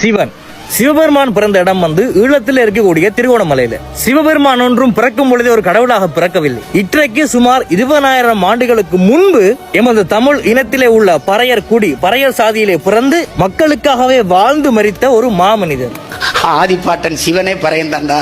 சிவன். சிவபெருமான் பிறந்த இடம் வந்து ஈழத்தில் இருக்கக்கூடிய திருகோணமலையில. சிவபெருமான் ஒன்றும் பிறக்கும் பொழுதே ஒரு கடவுளாக பிறக்கவில்லை. இன்றைக்கு சுமார் இருபதாயிரம் ஆண்டுகளுக்கு முன்பு எமது தமிழ் இனத்திலே உள்ள பறையர் குடி பறையர் சாதியிலே பிறந்து மக்களுக்காகவே வாழ்ந்து மரித்த ஒரு மாமனிதர். ஆதிப்பாட்டன் சிவனே பறையந்தாண்டா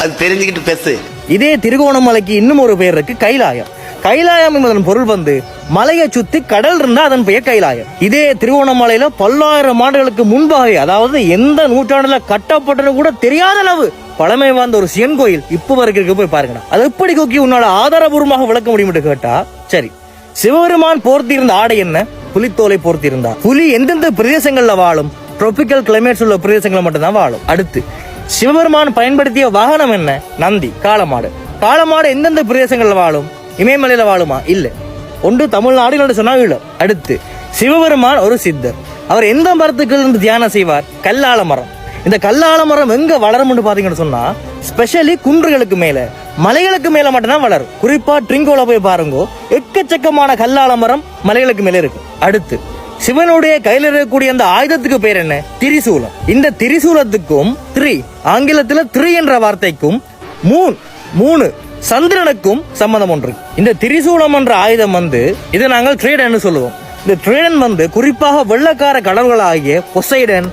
அது தெரிஞ்சுக்கிட்டு பேசு. இதே திருகோணமலைக்கு இன்னும் ஒரு இருக்கு கைலாயம். கைலாயம் என்பதன் பொருள் வந்து மலையை சுத்தி கடல் இருந்தா அதன் பெயர் கைலாயம். இதே திருவோணமலையில பல்லாயிரம் ஆண்டுகளுக்கு முன்பாகவே அதாவது எந்த நூற்றாண்டுல கட்டப்பட்டது கூட தெரியாத அளவு பழமை வாய்ந்த ஒரு சிவன் கோயில் இப்ப வரைக்கும் போய் பாருங்க அது எப்படி கூக்கி உன்னால ஆதாரபூர்வமாக விளக்க முடியும் என்று கேட்டா சரி சிவபெருமான் போர்த்தியிருந்த ஆடை என்ன? புலித்தோலை போர்த்தியிருந்தார் புலி எந்தெந்த பிரதேசங்கள்ல வாழும்? ட்ரோபிக்கல் கிளைமேட்ஸ் உள்ள பிரதேசங்கள்ல மட்டும்தான் வாழும். அடுத்து சிவபெருமான் பயன்படுத்திய வாகனம் என்ன? நந்தி காளமாடு காளமாடு எந்தெந்த பிரதேசங்கள்ல வாழும்? இமயமலையில் வாழுமா? இல்லை. ஒன்று தமிழ்நாடு இல்லைன்னு சொன்னா ஈழம் அடுத்து சிவபெருமான் ஒரு சித்தர். அவர் எந்த மரத்துக்கு இருந்து தியானம் செய்வார்? கல்லால மரம். இந்த கல்லால மரம் எங்க வளரும்னு பாத்தீங்கன்னு சொன்னா ஸ்பெஷலி குன்றுகளுக்கு மேல. மலைகளுக்கு மேல மட்டும்தான் வளரும். குறிப்பா ட்ரிங்கோல போய் பாருங்க எக்கச்சக்கமான கல்லால மரம் மலைகளுக்கு மேல இருக்கு. அடுத்து சிவனுடைய கையில் இருக்கக்கூடிய அந்த ஆயுதத்துக்கு பேர் என்ன? திரிசூலம். இந்த திரிசூலத்துக்கும் த்ரீ ஆங்கிலத்துல த்ரீ என்ற வார்த்தைக்கும் மூன் மூணு சந்திரனுக்கும் சம்பந்தம் ஒன்று. இந்த திரிசூலம் என்ற ஆயுதம் வந்து இதை நாங்கள் ட்ரேடன் சொல்லுவோம். இந்த ட்ரேடன் வந்து குறிப்பாக வெள்ளக்கார கடவுள்களாகிய பொசைடன்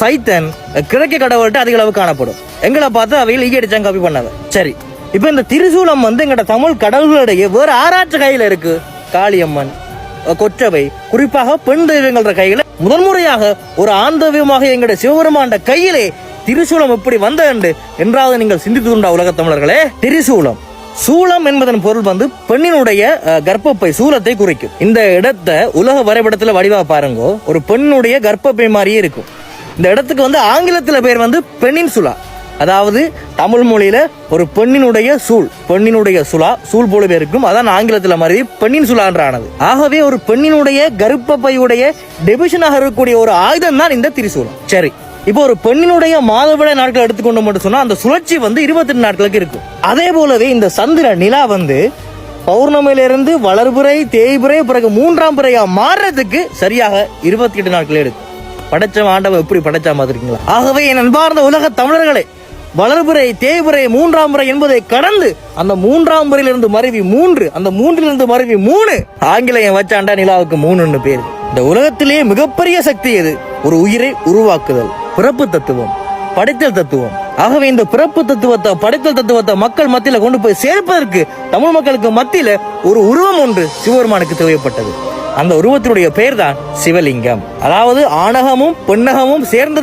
சைத்தன் கிழக்கு கடவுள்கிட்ட அதிக அளவு காணப்படும். எங்களை பார்த்து அவையில் ஈகடிச்சாங்க காப்பி பண்ணாங்க சரி இப்ப இந்த திரிசூலம் வந்து எங்கட தமிழ் கடவுள்களிடையே வேற ஆராய்ச்சி கையில இருக்கு. காளியம்மன் கொற்றவை குறிப்பாக பெண் தெய்வங்கள கையில முதன்முறையாக ஒரு ஆண் தெய்வமாக எங்களுடைய சிவபெருமாண்ட கையிலே திரிசூலம் எப்படி வந்தது என்றாவது நீங்கள் சிந்தித்து உண்டா உலக தமிழர்களே? திரிசூலம். சூலம் என்பதன் பொருள் வந்து பெண்ணினுடைய கர்ப்பப்பை சூலத்தை குறிக்கும். இந்த இடத்தை உலக வரைபடத்தில் வடிவா பாருங்க ஒரு பெண்ணுடைய கர்ப்பப்பை மாதிரியே இருக்கும். இந்த இடத்துக்கு வந்து ஆங்கிலத்தில் பேர் வந்து பெண்ணின் சுலா அதாவது தமிழ் மொழியில ஒரு பெண்ணினுடைய சூழ் பெண்ணினுடைய சுலா சூழ் போலவே இருக்கும். அதான் ஆங்கிலத்துல மாதிரி பெண்ணின் சுலான்றானது ஆகவே ஒரு பெண்ணினுடைய கர்ப்பப்பையுடைய டெபிஷனாக இருக்கக்கூடிய ஒரு ஆயுதம் தான் இந்த திரிசூலம். சரி. இப்போ ஒரு பெண்ணினுடைய மாதவிட நாட்கள் எடுத்துக்கொண்டு மட்டும் சொன்னா அந்த சுழற்சி வந்து இருபத்தி ரெண்டு நாட்களுக்கு இருக்கும். அதே போலவே இந்த சந்திர நிலா வந்து பௌர்ணமியிலிருந்து வளர்புரை தேய்புரை பிறகு மூன்றாம் பிறையா மாறுறதுக்கு சரியாக இருபத்தி எட்டு நாட்கள் எடுக்கும். படைச்ச ஆண்டவன் எப்படி படைச்சா மாதிரிங்களா ஆகவே என் அன்பார்ந்த உலக தமிழர்களே வளர்புரை தேய்புரை மூன்றாம் முறை என்பதை கடந்து அந்த மூன்றாம் முறையிலிருந்து மருவி மூன்று அந்த மூன்றிலிருந்து மருவி மூணு ஆங்கிலேயம் வச்சாண்டா நிலாவுக்கு மூணுன்னு பேர். இந்த உலகத்திலேயே மிகப்பெரிய சக்தி எது? ஒரு உயிரை உருவாக்குதல். பிறப்பு தத்துவம் படைத்தல் தத்துவம். ஆகவே இந்த பிறப்பு தத்துவத்தை படைத்தல் தத்துவத்தை மக்கள் மத்தியில கொண்டு போய் சேர்ப்பதற்கு தமிழ் மக்களுக்கு மத்தியில ஒரு உருவம் ஒன்று சிவபெருமானுக்கு தேவைப்பட்டது. அந்த உருவத்தினுடைய பெயர் தான் சிவலிங்கம். அதாவது ஆணகமும் பெண்ணகமும் சேர்ந்தது